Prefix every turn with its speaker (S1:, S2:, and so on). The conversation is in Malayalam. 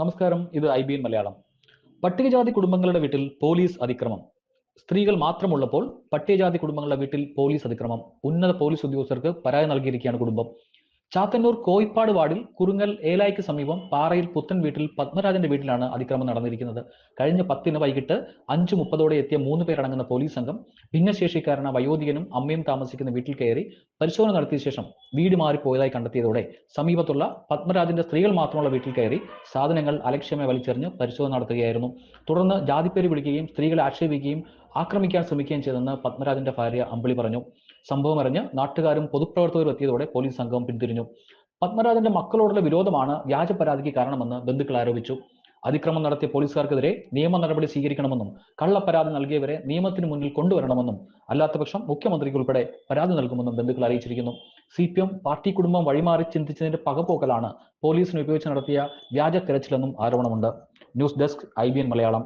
S1: നമസ്കാരം ഇത് ഐ ബി എൻ മലയാളം. പട്ടികജാതി കുടുംബങ്ങളുടെ വീട്ടിൽ പോലീസ് അതിക്രമം. സ്ത്രീകൾ മാത്രമുള്ളപ്പോൾ പട്ടികജാതി കുടുംബങ്ങളുടെ വീട്ടിൽ പോലീസ് അതിക്രമം. ഉന്നത പോലീസ് ഉദ്യോഗസ്ഥർക്ക് പരാതി നൽകിയിരിക്കുകയാണ് കുടുംബം. ചാത്തന്നൂർ കോയിപ്പാട് വാർഡിൽ കുറുങ്ങൽ ഏലായ്ക്ക് സമീപം പാറയിൽ പുത്തൻ വീട്ടിൽ പത്മരാജന്റെ വീട്ടിലാണ് അതിക്രമം നടന്നിരിക്കുന്നത്. കഴിഞ്ഞ പത്തിന് വൈകിട്ട് അഞ്ചു മുപ്പതോടെ എത്തിയ മൂന്ന് പേരടങ്ങുന്ന പോലീസ് സംഘം ഭിന്നശേഷിക്കാരന വയോധികനും അമ്മയും താമസിക്കുന്ന വീട്ടിൽ കയറി പരിശോധന നടത്തിയ ശേഷം വീട് മാറിപ്പോയതായി കണ്ടെത്തിയതോടെ സമീപത്തുള്ള പത്മരാജന്റെ സ്ത്രീകൾ മാത്രമുള്ള വീട്ടിൽ കയറി സാധനങ്ങൾ അലക്ഷ്യമായി വലിച്ചെറിഞ്ഞ് പരിശോധന നടത്തുകയായിരുന്നു. തുടർന്ന് ജാതിപ്പേര് വിളിക്കുകയും സ്ത്രീകളെ ആക്ഷേപിക്കുകയും ആക്രമിക്കാൻ ശ്രമിക്കുകയും ചെയ്തെന്ന് പത്മരാജന്റെ ഭാര്യ അമ്പിളി പറഞ്ഞു. സംഭവം അറിഞ്ഞ് നാട്ടുകാരും പൊതുപ്രവർത്തകരും എത്തിയതോടെ പോലീസ് സംഘം പിന്തിരിഞ്ഞു. പത്മരാജന്റെ മക്കളോടുള്ള വിരോധമാണ് വ്യാജ പരാതിക്ക് കാരണമെന്ന് ബന്ധുക്കൾ ആരോപിച്ചു. അതിക്രമം നടത്തിയ പോലീസുകാർക്കെതിരെ നിയമ നടപടി സ്വീകരിക്കണമെന്നും കള്ളപ്പരാതി നൽകിയവരെ നിയമത്തിന് മുന്നിൽ കൊണ്ടുവരണമെന്നും അല്ലാത്തപക്ഷം മുഖ്യമന്ത്രിക്ക് ഉൾപ്പെടെ പരാതി നൽകുമെന്നും ബന്ധുക്കൾ അറിയിച്ചിരിക്കുന്നു. സി പി എം പാർട്ടി കുടുംബം വഴിമാറി ചിന്തിച്ചതിന്റെ പകപോക്കലാണ് പോലീസിന് ഉപയോഗിച്ച് നടത്തിയ വ്യാജ തെരച്ചിലെന്നും ആരോപണമുണ്ട്. News desk I Malayalam.